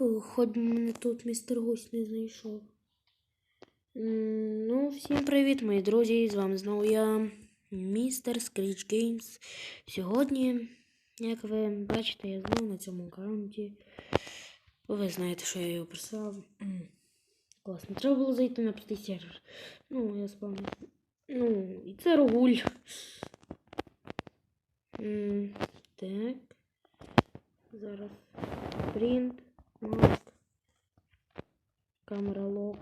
Хоч мене тут містер Гусь не знайшов. Ну, всім привіт, мої друзі! З вами знову я, містер Скріч Геймс. Сьогодні, як ви бачите, я знову на цьому аккаунті. Ви знаєте, що я його прислав. Класно. Треба було зайти на пустий сервер. Ну, я спавнив. Ну, і це Рогуль. Так. Зараз. Print. Mask. Камера лок.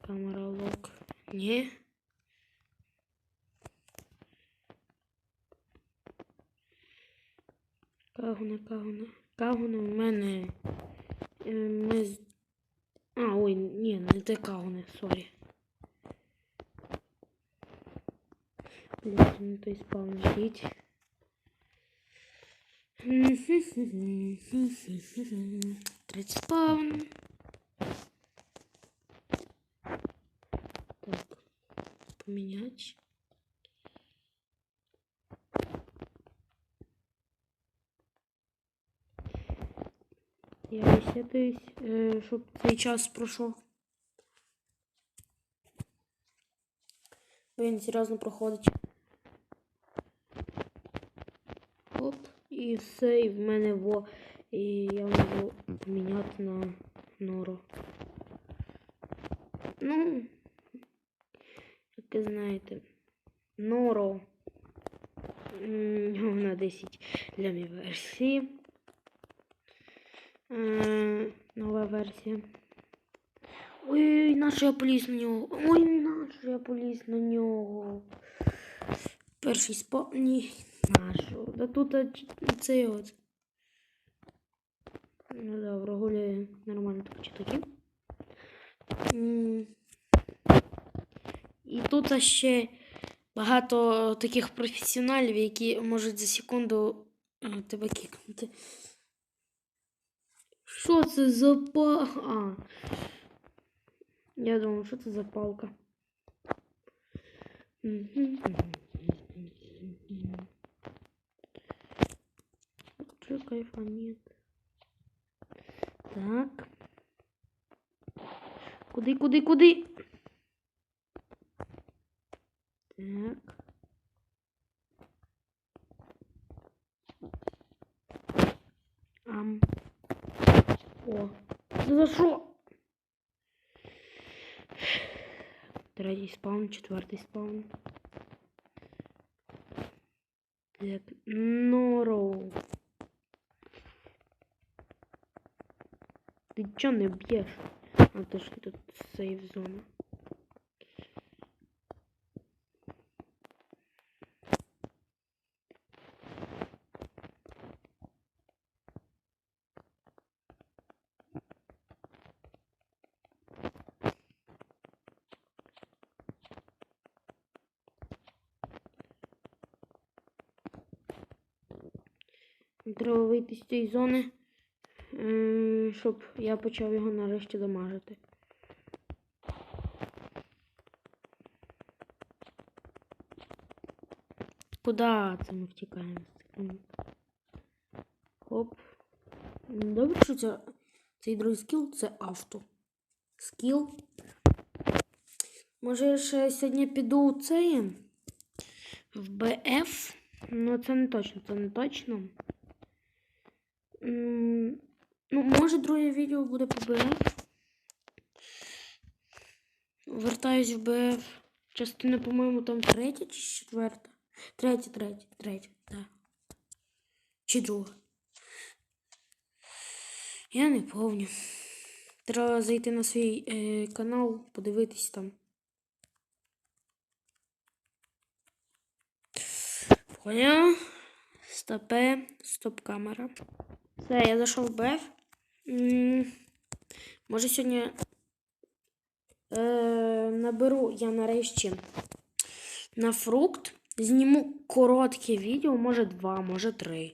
Камера лок. Ні. Кагуна, кагуна. Кагуна в мене. е, Ми. А, ой, ні, не те кагуни, сорі. Блін, не той спавн ждіть. Третій спавн. Так, поменять. Я ресетуюсь, е, щоб цей час пройшов. Бо Він серйозно проходить. Оп, все, і в мене во. І я можу поміняти на нору. Ну, як ви знаєте, норо на 10 для моєї версії. Е, нова версія. Ой, наш я поліз на нього. Ой, наш я поліз на нього. Перший спа... Нашу. Да тут цей от. Ну да, врагуляє нормально так чи такі. І тут ще багато таких професіоналів, які можуть за секунду е, тебе кікнути. Що це за па... А. Я думаю, що це за палка. Че кайфа нет. Так. Куди, куди, куди? Так. Ам. О. Да за що? Третій спаун, четвертий спаун. Так, норо. Ти чо не б'єш? А то ж тут сейф зона. Треба вийти з цієї зони, щоб я почав його нарешті дамажити. Куда це ми втікаємо? Хоп. Добре, що це, цей другий скіл це авто. Скіл. Може, я ще сьогодні піду у цей в БФ. Ну, це не точно, це не точно. Може, друге відео буде по БФ. Вертаюсь в БФ. Частина, по-моєму, там третя чи четверта? Третя, третя, третя, так. Чи друга? Я не помню. Треба зайти на свій е, канал, подивитись там. Поняв? Стопе, стоп камера. Все, я зайшов в БФ. Може сьогодні е, наберу я нарешті на фрукт. Зніму коротке відео, може два, може три.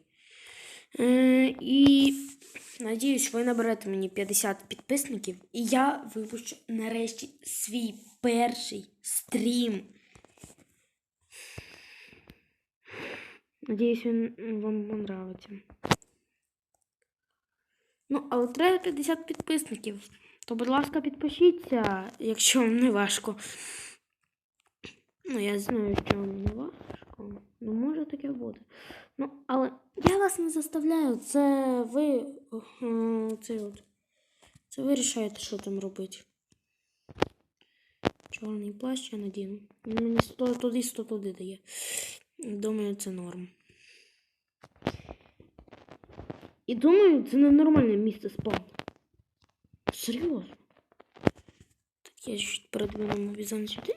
Е, і надіюсь, ви наберете мені 50 підписників. І я випущу нарешті свій перший стрім. Надіюсь, він вам понравиться. Ну, але треба 50 підписників. То, будь ласка, підпишіться, якщо вам не важко. Ну, я знаю, що вам не важко. Ну, може таке бути. Ну, але я вас не заставляю. Це ви. Це от. Це ви рішаєте, що там робити. Чорний плащ я надіну. Він мені 100 туди, 100 туди дає. Думаю, це норм. І думаю, це ненормальне місце спавну. Серйозно. Так, я чуть передвину візан сюди.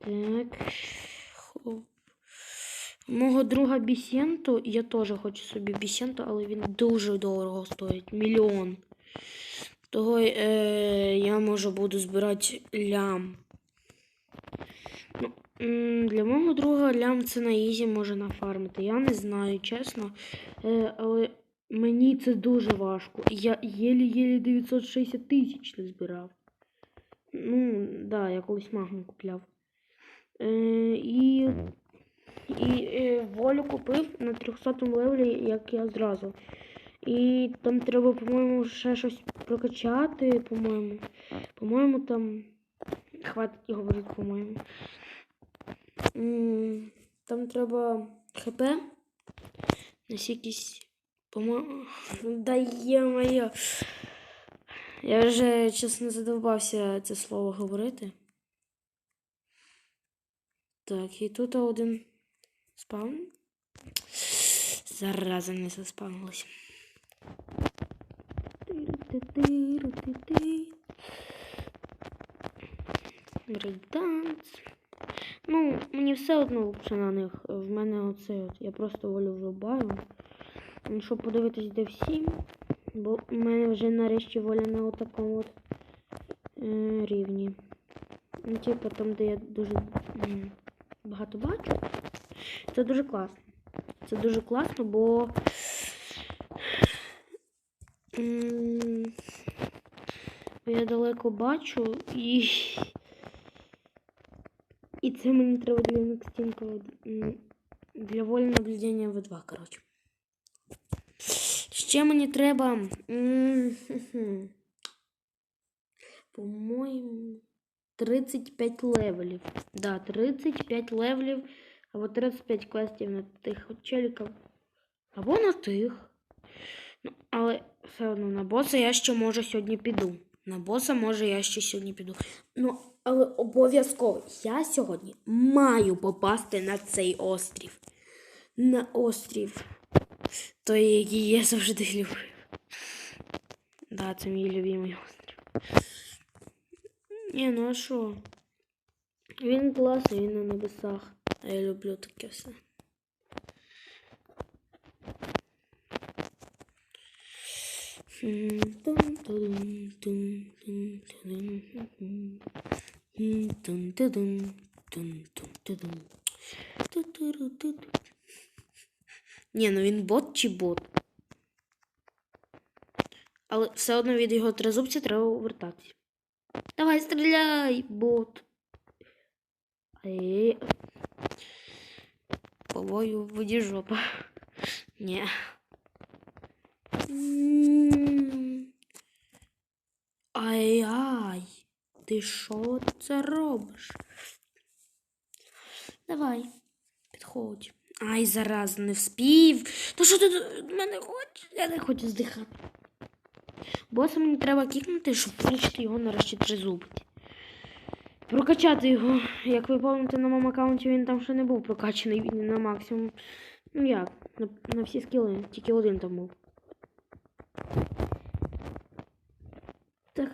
Так. Мого друга Бісенту, я теж хочу собі Бісенту, але він дуже дорого стоїть. Мільйон. Того е, я може буду збирати лям. Для мого друга лям це на ізі може нафармити. Я не знаю, чесно. Е, але мені це дуже важко. Я єлі-єлі 960 тисяч не збирав. Ну, да, я колись магнум купляв. Е, і і е, волю купив на 300 левелі, як я зразу. І там треба, по-моєму, ще щось прокачати, по-моєму. По-моєму, там. Хватить говорити, по-моєму. Там треба ХП. На якісь. Да є-моє. Я вже, чесно, задовбався це слово говорити. Так, і тут один спаун. Зараза не заспавнилась. Брейкданс. Ну, мені все одно лучше на них. В мене оце от. Я просто волю врубаю. Ну, Щоб подивитись, де всі. Бо в мене вже нарешті воля на отакому от е, рівні. Ну, типу, там, де я дуже багато бачу. Це дуже класно. Це дуже класно, бо я далеко бачу і. І це мені треба для Некстінка для вольного наблюдення В2, коротше. Ще мені треба. По-моєму. 35 левелів. Да, 35 левелів. Або 35 квестів на тих челіків. Або на тих. Ну, але все одно на боса я ще може сьогодні піду. На боса може я ще сьогодні піду. Ну, але обов'язково я сьогодні маю попасти на цей острів. На острів. Той, який я завжди любив. Да, це мій любимий острів. Ні, ну а що? Він класний, він на небесах. А я люблю таке все. Ні, ну він бот чи бот. Але все одно від його трезубця треба увертатися. Давай, стріляй, бот. Повою в воді жопа. Ні. М. Ти що це робиш? Давай, підходь. Ай, зараз не вспів. То що ти до мене хочеш? Я не хочу здихати. Боса мені треба кікнути, щоб включити його нарешті тризубити. Прокачати його. Як ви пам'ятаєте, на моєму аккаунті він там ще не був прокачаний він на максимум. Ну як, на, на всі скіли, тільки один там був. Так.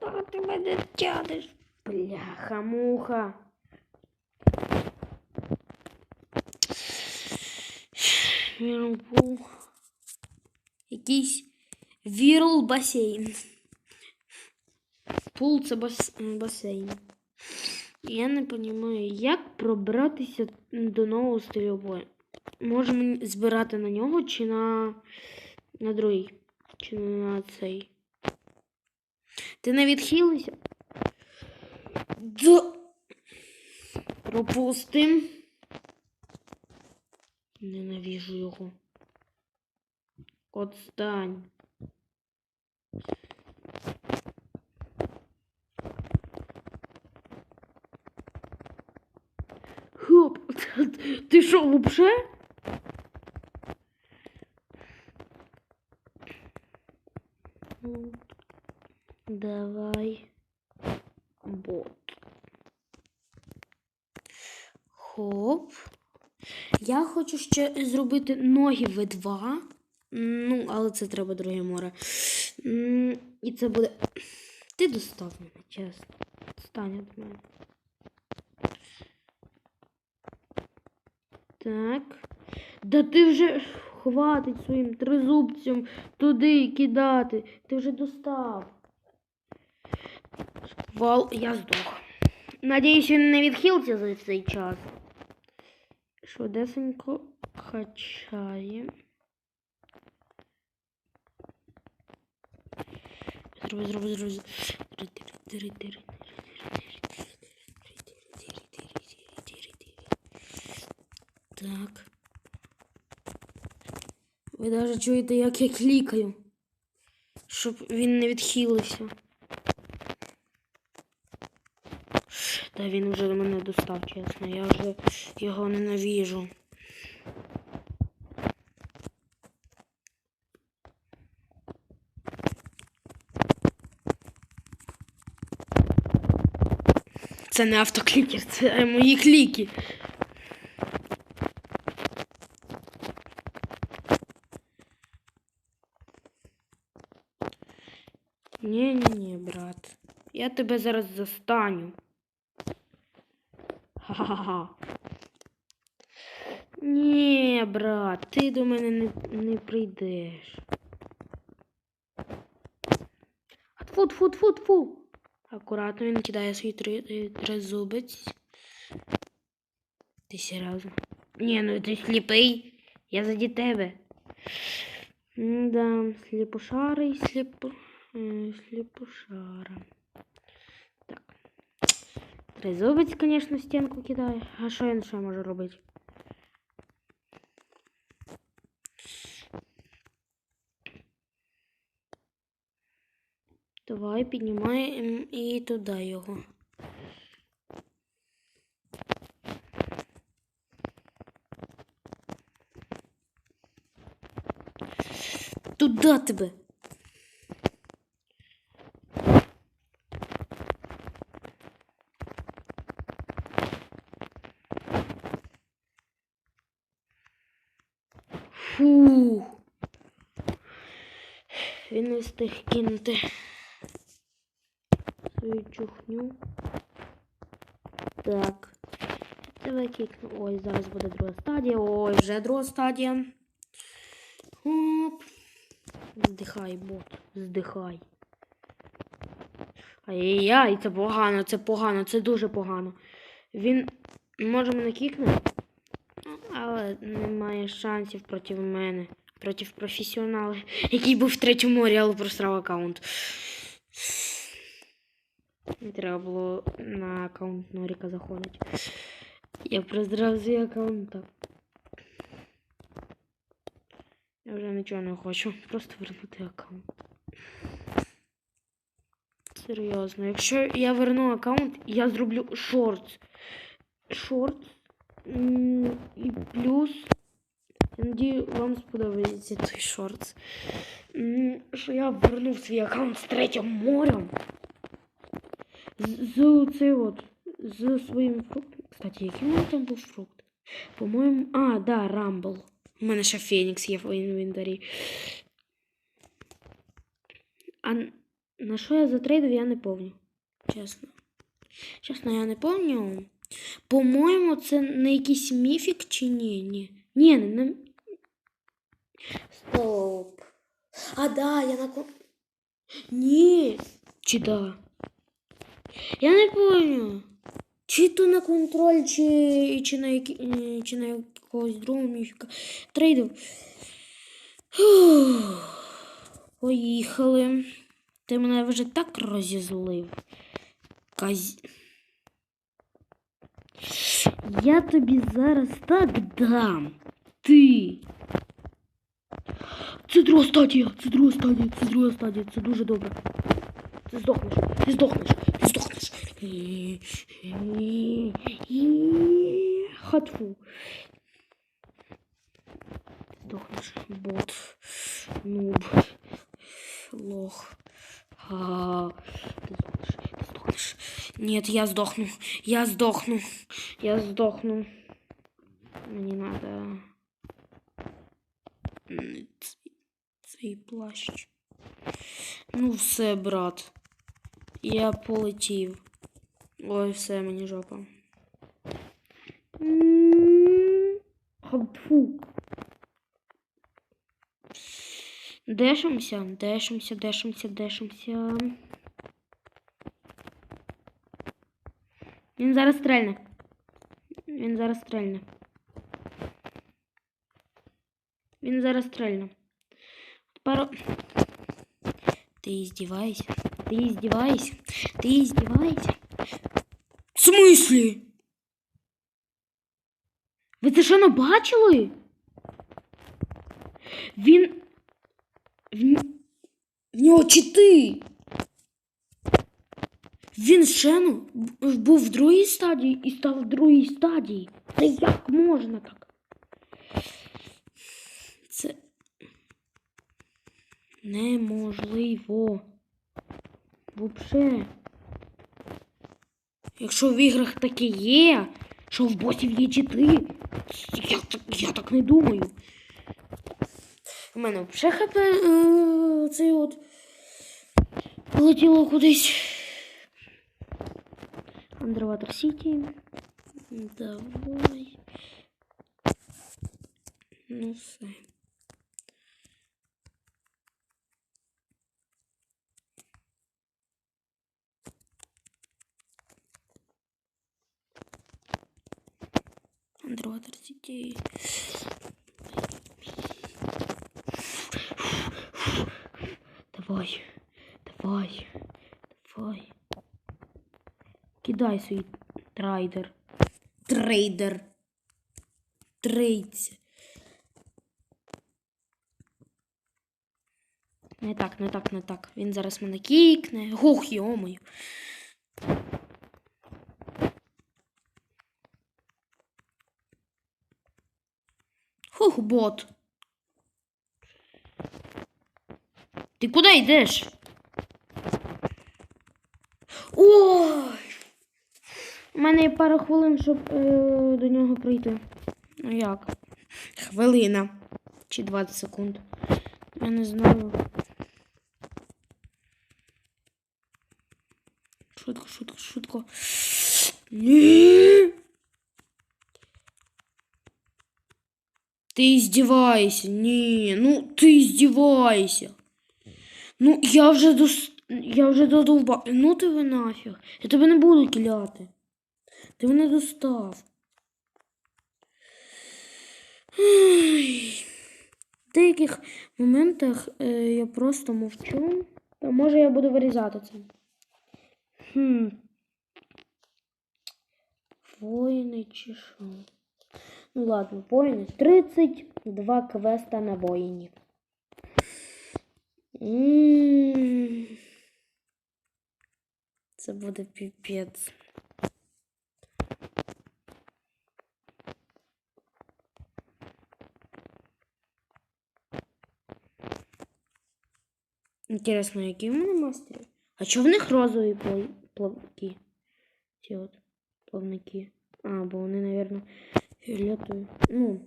Та ти мене тянеш. Бляха-муха. Вірпул. Якийсь вірл басейн. Пул це бас... басейн. Я не розумію, як пробратися до нового стилю бою. Може збирати на нього чи на. на другий. Чи на цей. Ти не відхилився? Пропустим. Ненавижу його. Отстань. Хоп, ти що, вообще? Ну, Давай. Бот. Хоп. Я хочу ще зробити ноги в 2 Ну, але це треба друге море. І це буде. Ти достав мене, чесно. Стань від мене. Так. Да ти вже хватить своїм тризубцем туди кидати. Ти вже достав. Вал, я здох. Надіюсь, він не відхилився за цей час. Швидесенько качає. Зроби, зроби, зроби. Так. Ви навіть чуєте, як я клікаю, щоб він не відхилився. Та він вже до мене достав, чесно. Я вже його ненавіжу. Це не автоклікер, це мої кліки. Ні, ні, ні, брат. Я тебе зараз застаню. Ха-ха-ха. Ні, брат, ти до мене не, не прийдеш. Тфу, тфу, тфу, тфу. Акуратно він кидає свій три, е, тризубець. Ти серйозно? Ні, ну ти сліпий. Я заді тебе. Да, сліпошарий, сліпо... е, сліпошара. Так. Тризубець, звісно, стінку кидає. А що він ще може робити? Давай піднімаємо і туди його. Туда тебе. Встиг кинути свою чухню. Так. Давай кікну. Ой, зараз буде друга стадія. Ой, вже друга стадія. Оп. Здихай, бот. Здихай. Ай-яй, це погано, це погано, це дуже погано. Він може мене кікнути, немає шансів проти мене. Проти професіонала, який був в третьому морі, але просрав аккаунт. Не треба було на аккаунт Норіка заходити. Я прозрав свій аккаунт так. Я вже нічого не хочу. Просто вернути аккаунт. Серйозно. Якщо я верну аккаунт, я зроблю шорт. Шорт. І плюс. Я надію, вам сподобається той шорт. Що я вернув свій аккаунт з третім морем. З, цей от. З своїм фруктом. Кстати, який у там був фрукт? По-моєму. А, да, Рамбл. У мене ще Фенікс є в інвентарі. А на що я затрейдив, я не помню. Чесно. Чесно, я не помню. По-моєму, це не якийсь міфік чи ні? Ні. Ні, не. не... Стоп. А, да, я на Ні. Чи да? Я не помню. Чи то на контроль, чи, чи на які, на якогось другого міфіка. Трейдив. Фух. Поїхали. Ти мене вже так розізлив. Каз... Я тобі зараз так дам. Ти. Це друга стадія, це друга стадія, це друга стадія, це дуже добре. Ти здохнеш, ти здохнеш, ти здохнеш. Хатфу. Здохнеш, бот, нуб, лох. А, ты сдохнешь, Нет, я сдохну, я сдохну, я сдохну. Мне надо цей плащ. Ну, все, брат. Я полетів. Ой, все, мені жопа. Хапфу. Дешимся, дешимся, дешимся, дешимся. Він зараз стрельне. Він зараз стрельне. Він зараз стрельне. Пару... Ты издеваешься? Ты издеваешься? Ты издеваешься? В смысле? Ви це що не бачили? Він. В, в нього чити. Він ще ну, був в другій стадії і став в другій стадії. Та як можна так? Це неможливо. Вообще. Якщо в іграх таке є, що в босів є чити, я, я так не думаю. У мене взагалі хп е, цей от полетіло кудись. Underwater City. Давай. Ну все. Underwater City. Давай, давай, Кидай свій трайдер. Трейдер. Трейдся. Не так, не так, не так. Він зараз мене кікне. Гух, йомою. Хух, бот. Ти куди йдеш? Ой! Мене є пара хвилин, щоб е, до нього прийти. Ну як? Хвилина. Чи 20 секунд. Я не знаю. Швидко, швидко, швидко. Ні! Ты издевайся. Не, ну ты издевайся. Ну, я вже дос... Я вже додовба. Ну ти ви нафіг. Я тебе не буду кіляти. Ти мене достав. В деяких моментах е, я просто мовчу. Та може я буду вирізати це. Хм. Воїни чи що? Ну ладно, воїни. 32 квеста на воїнів. М. Це буде піпець. Інтересно, які в мене мастери? А чого в них розові плав- плавки? Ці от плавники. А, бо вони, напевно, фіолетові. Ну,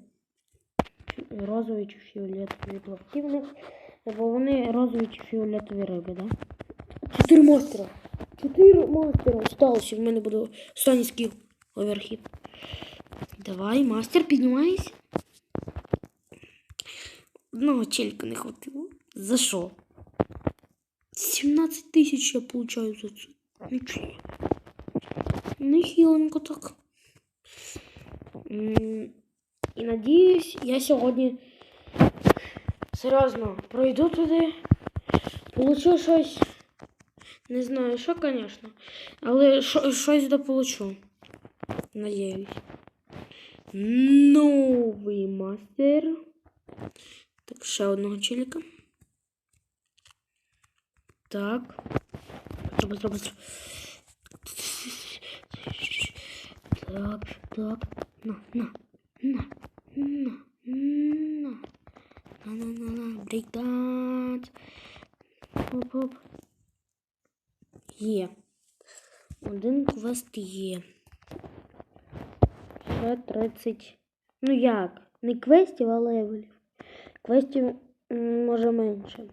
розові чи фіолетові плавки в них. Бо вони розові чи фіолетові риби, да? Чотири мастера. Чотири мастера. Осталося. В мене буде останній скіл. Оверхід. Давай, мастер, піднімайся. Одного челька не хватило. За що? 17 тисяч я получаю за. Нічого. Нехиленько так. М, І надіюсь, я сьогодні серйозно пройду туди. Получу щось. Не знаю, що, звісно. Але що- щось да получу. Надіюсь. Новий мастер. Так, ще одного челіка. Так. Быстро, быстро, быстро. Так, так. На, на, на, на, на. На, на, на, на. Брейкданс. Хоп-хоп. Є. Один квест є. Ще 30. Ну як? Не квестів, а левелів. Квестів м, може менше.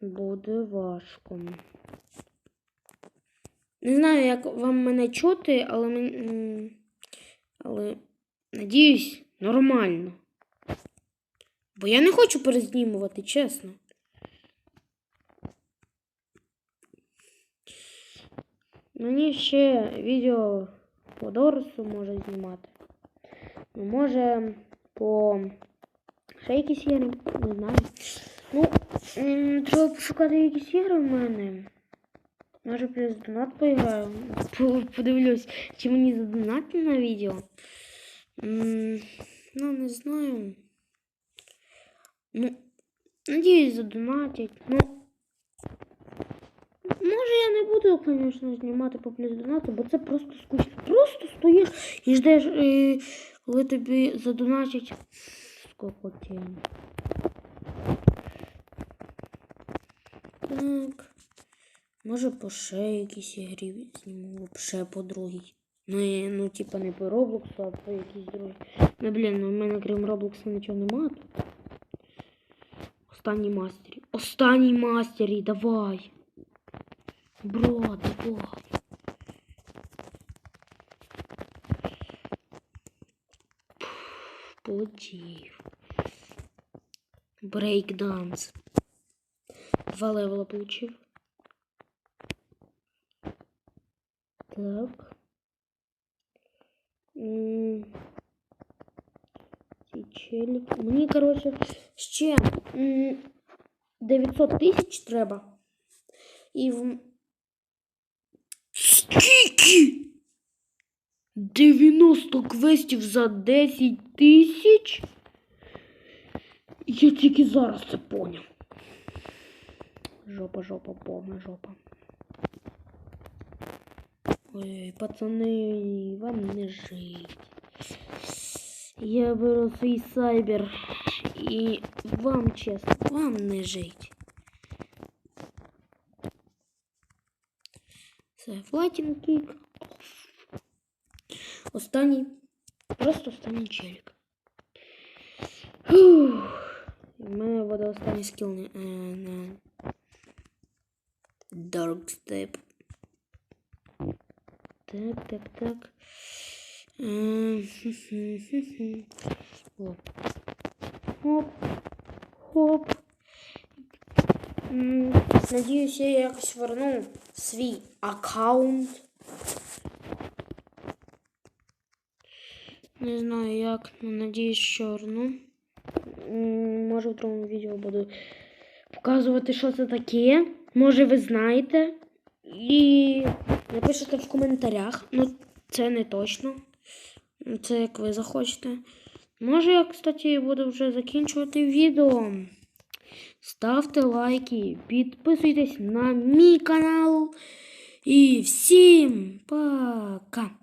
Буде важко. Не знаю, як вам мене чути, але але надіюсь, нормально. Бо я не хочу перезнімувати, чесно. Мені ще відео по Дорсу може знімати. Ну, може по ще якісь ігри, не знаю. Ну, треба пошукати якісь ігри в мене. Може плюс донат поіграю. Подивлюсь, чи мені задонатять на відео. Ну, не знаю. Ну, надіюсь, задонатять. Ну, може я не буду, звісно, знімати по плюс донату, бо це просто скучно. Просто стоїш і ждеш, е, коли тобі задонатять. Сколько. Так. Може по ще якійсь ігрі зніму, ще по другій. Ну, ну, типа не по Роблоксу, а по якійсь другій. Ну, блін, ну в мене крім Роблоксу нічого нема тут. Останній мастері. Останній мастері, давай. Бро, давай. Полетів. Брейкданс. Два левела получив. Так. М, Ці челіки. Мені, коротше, ще 900 тисяч треба. І в... Скільки? 90 квестів за 10 тисяч? Я тільки зараз це поняв. Жопа, жопа, повна жопа. Ой, пацани, вам не жить. Я беру свій сайбер і вам чесно, вам не жить. Це флайтінг кік. Останній. Просто останній челік. У мене буде останній скіл на, е, Dark Step. Так, так, так. Хе-хе-хе-хе. Оп. Хоп. Хоп. Надіюсь, я якось верну свій аккаунт. Не знаю як, але надіюсь, що верну. Може в другому відео буду показувати, що це таке. Може, ви знаєте. І напишете в коментарях. Ну, це не точно. Це як ви захочете. Може, я, кстати, буду вже закінчувати відео. Ставте лайки, підписуйтесь на мій канал. І всім пока!